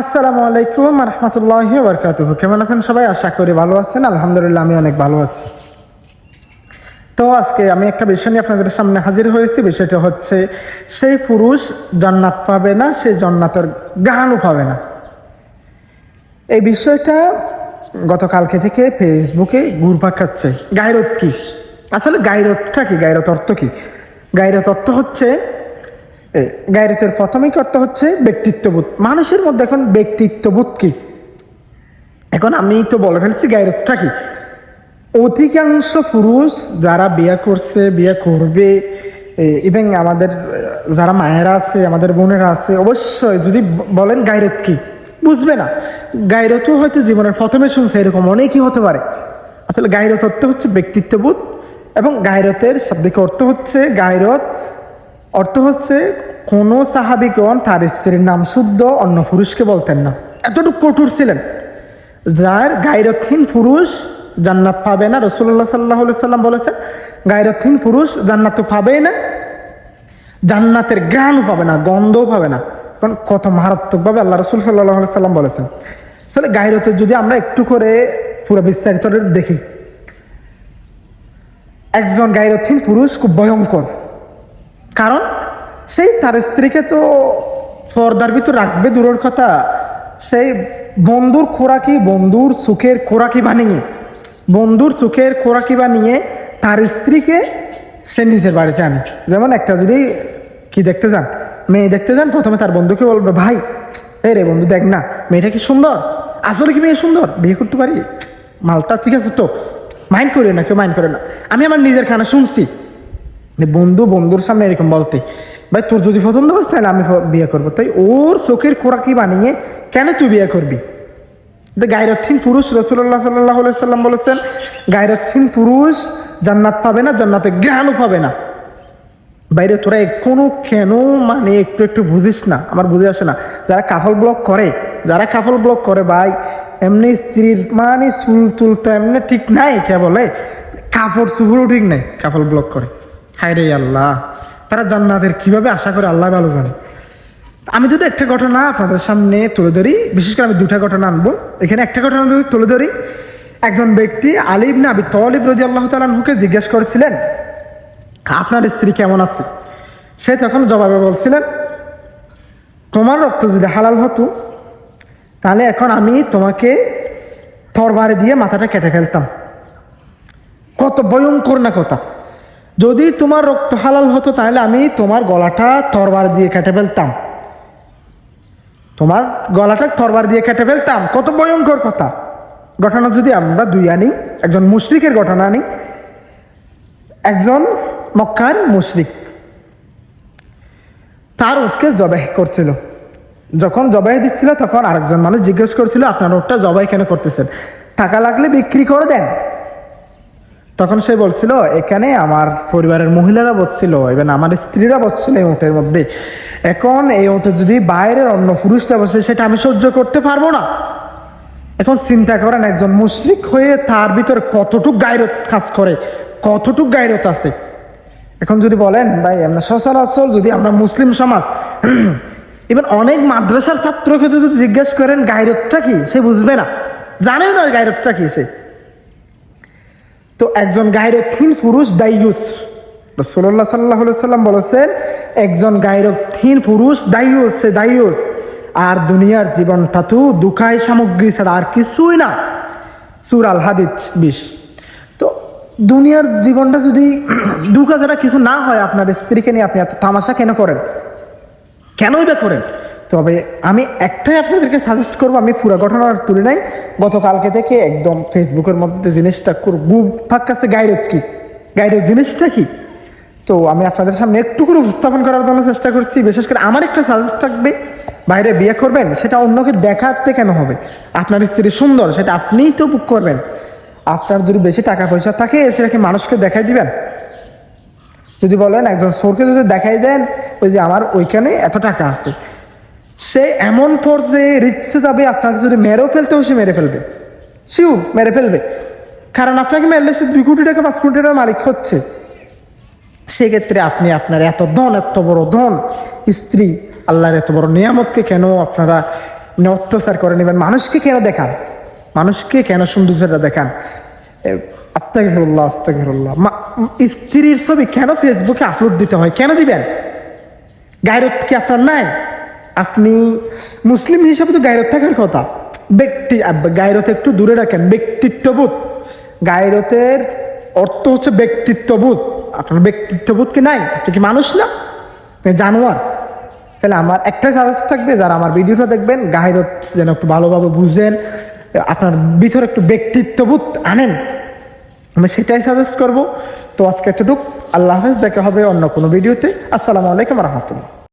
আসসালামু আলাইকুম রহমতুল্লাহ বরকাত কেমন আছেন সবাই? আশা করি ভালো আছেন। আলহামদুলিল্লাহ আমি অনেক ভালো আছি। তো আজকে আমি একটা বিষয় নিয়ে আপনাদের সামনে হাজির হয়েছি। বিষয়টা হচ্ছে, সেই পুরুষ জান্নাত পাবে না সেই জান্নাতের গানও পাবে না। এই বিষয়টা গতকালকে থেকে ফেসবুকে ঘুরপাক খাচ্ছে। গায়রত কি? আসলে গায়রতটা কি? গায়রত অর্থ কি? গায়রত অর্থ হচ্ছে এ, গায়রতের প্রাথমিক অর্থ হচ্ছে ব্যক্তিত্ববোধ। মানুষের মধ্যে এখন ব্যক্তিত্ববোধ কি? এখন আমি তো বলে ফেলছি গায়রতটা কি? অধিকাংশ পুরুষ যারা বিয়ে করছে বিয়ে করবে ইভেন আমাদের যারা মায়েরা আছে আমাদের বোনেরা আছে অবশ্যই যদি বলেন গায়রত কি? বুঝবে না। গায়রতও হয়তো জীবনের প্রথমে শুনছে এরকম অনেকই হতে পারে। আসলে গায়রত অর্থ হচ্ছে ব্যক্তিত্ববোধ এবং গায়রতের শাব্দিক অর্থ হচ্ছে গায়রত অর্থ হচ্ছে কোনো সাহাবিগণ তার স্ত্রীর নাম শুদ্ধ, অন্য পুরুষকে বলতেন না। এতটুকু কঠোর ছিলেন। যার গায়রতহীন পুরুষ জান্নাত পাবে না। রসুল্লাহ সাল্লাহ সাল্লাম বলেছেন গায়রতহীন পুরুষ জান্নাত পাবেই না, জান্নাতের গ্রাণও পাবে না, গন্ধও পাবে না। এখন কত মারাত্মকভাবে আল্লাহ রসুল সাল্লাহ সাল্লাম বলেছেন। আসলে গায়রতের যদি আমরা একটু করে পুরো বিস্তারিত দেখি, একজন গায়রতহীন পুরুষ খুব ভয়ঙ্কর। কারণ সেই তার স্ত্রীকে তো পর্দার ভিতর রাখবে দূরের কথা। সেই বন্ধুর খোরাকি, বন্ধুর সুখের খোরাকি বানিয়ে বন্ধুর সুখের খোরাকি বানিয়ে তার স্ত্রীকে সে নিজের বাড়িতে আনে। যেমন একটা যদি কি দেখতে যান, মেয়ে দেখতে যান, প্রথমে তার বন্ধুকে বলবে, ভাই, এই রে বন্ধু, দেখ না, মেয়েটা কি সুন্দর? আসলে কি মেয়ে সুন্দর? বিয়ে করতে পারি? মালটা ঠিক আছে তো মাইন্ড করে না, কেউ মাইন্ড করে না। আমি আমার নিজের খানা শুনছি বন্ধু, বন্ধুর সামনে এরকম বলতে, ভাই, তোর যদি পছন্দ হয় তাহলে আমি বিয়ে করব। তাই ওর চোখের খোরাকি বানিয়ে কেন তুই বিয়ে করবি? গায়রথিন পুরুষ রসুল্লাহ সাল্লাহ সাল্লাম বলেছেন গায়রথিন পুরুষ জান্নাত পাবে না, জান্নাতে জ্ঞানও পাবে না। বাইরে তোরা কোনো কেন মানে একটু একটু বুঝিস না? আমার বুঝে আসে না। যারা কাফল ব্লক করে, যারা কাফল ব্লক করে ভাই, এমনি স্ত্রীর মানে চুল তুল তো এমনি ঠিক নাই, কে বলে? কাপড় চুপড়ও ঠিক নাই, কাফল ব্লক করে। হায় রে আল্লাহ। তারা জান্নাতের কীভাবে আশা করে আল্লাহ ভালো জানে? আমি যদি একটা ঘটনা আপনাদের সামনে তুলে ধরি, বিশেষ করে আমি দুটা ঘটনা আনব। এখানে একটা ঘটনা যদি তুলে ধরি, একজন ব্যক্তি আলিব না আবি তলিব রদি আল্লাহ তালুকে জিজ্ঞেস করেছিলেন, আপনার স্ত্রী কেমন আছে? সে তখন জবাবে বলছিলেন, তোমার রক্ত যদি হালাল হতো, তাহলে এখন আমি তোমাকে তরবারে দিয়ে মাথাটা কেটে ফেলতাম। কত ভয়ঙ্কর না কথা। যদি তোমার রক্ত হালাল হতো, তাহলে আমি তোমার গলাটা তরবার দিয়ে কেটে ফেলতাম। তোমার গলাটা তরবার দিয়ে কেটে ফেলতাম। কত ভয়ঙ্কর কথা। ঘটনা যদি আমরা দুই আনি, একজন মুশরিকের ঘটনা আনি। একজন মক্কার মুশরিক। তার উটকে জবাই করছিল। যখন জবাই দিচ্ছিল, তখন আরেকজন মানুষ জিজ্ঞেস করছিল, আপনার উটটা জবাই কেন করতেছেন? টাকা লাগলে বিক্রি করে দেন। তখন সে বলছিল, এখানে আমার পরিবারের মহিলারা বসছিল এবং আমার স্ত্রীরা বসছিল এই উটের মধ্যে। এখন এই উঠে যদি বাইরের অন্য পুরুষটা বসে, সেটা আমি সহ্য করতে পারব না। এখন চিন্তা করেন, একজন মুশরিক হয়ে তার ভিতর কতটুক গায়রত কাজ করে, কতটুক গায়রত আছে। এখন যদি বলেন, ভাই, আমরা সচরাচর যদি আমরা মুসলিম সমাজ ইভেন অনেক মাদ্রাসার ছাত্রকে যদি জিজ্ঞেস করেন, গায়রতটা কি? সে বুঝবে না। জানেও না গায়রতটা কি সে। তো একজন গায়রথীন পুরুষ দাইয়ুস রসুল্লাহ সাল্লাহ সাল্লাম বলেছেন, একজন গায়রথীন পুরুষ দাইয়ুস সে দাইয়ুস আর দুনিয়ার জীবনটা তো দুখায় সামগ্রী ছাড়া আর কিছুই না। সুর আল হাদিদ বিশ। তো দুনিয়ার জীবনটা যদি দুঃখা ছাড়া কিছু না হয়, আপনার স্ত্রীকে নিয়ে আপনি এত তামাশা কেন করেন? কেনই বা করেন? তবে আমি একটাই আপনাদেরকে সাজেস্ট করব, আমি পুরো ঘটনার তুলে নাই। গতকালকে থেকে একদম ফেসবুকের মধ্যে জিনিসটা গুপ ফাঁকাছে গাইরত কি? গাইরত জিনিসটা কি? তো আমি আপনাদের সামনে একটু করে উপস্থাপন করার জন্য চেষ্টা করছি। বিশেষ করে আমার একটা সাজেস্ট থাকবে, বাইরে বিয়ে করবেন, সেটা অন্যকে দেখাতে কেন হবে? আপনার স্ত্রী সুন্দর, সেটা আপনিই তো বুক করবেন। আপনার যদি বেশি টাকা পয়সা থাকে সেটাকে মানুষকে দেখাই দিবেন? যদি বলেন, একজন সোরকে যদি দেখাই দেন, ওই যে আমার ওইখানে এত টাকা আছে। সে এমন পর্যায়ে রিক্সে যাবে, আপনাকে যদি মেরেও ফেলতেও সে মেরে ফেলবে। শিউ মেরে ফেলবে। কারণ আপনাকে মেরলে সে দুই কোটি টাকা, পাঁচ কোটি টাকার মালিক হচ্ছে। সেক্ষেত্রে আপনি আপনার এত ধন, এত বড় ধন, স্ত্রী, আল্লাহর এত বড় নিয়ামতকে কেন আপনারা অত্যাচার করে নেবেন মানুষকে কেন দেখান? মানুষকে কেন সৌন্দর্যটা দেখান? আস্তাগফিরুল্লাহ মা- স্ত্রীর ছবি কেন ফেসবুকে আপলোড দিতে হয়? কেন দিবেন? গায়রত কি আপনার নাই? আপনি মুসলিম হিসাবে তো গায়রত থাকার কথা। ব্যক্তি গায়রত একটু দূরে রাখেন, ব্যক্তিত্ববোধ। গায়রতের অর্থ হচ্ছে ব্যক্তিত্ববোধ। আপনার ব্যক্তিত্ববোধ কি নাই? আপনি কি মানুষ না? জানোয়ার। তাহলে আমার একটাই সাজেস্ট থাকবে, যারা আমার ভিডিওটা দেখবেন, গায়রত যেন একটু ভালোভাবে বুঝেন, আপনার ভিতরে একটু ব্যক্তিত্ববোধ আনেন। আমি সেটাই সাজেস্ট করব। তো আজকে এতটুক। আল্লাহ হাফেজ, দেখা হবে অন্য কোনো ভিডিওতে। আসসালামু আলাইকুম রহমতুল্লাহ।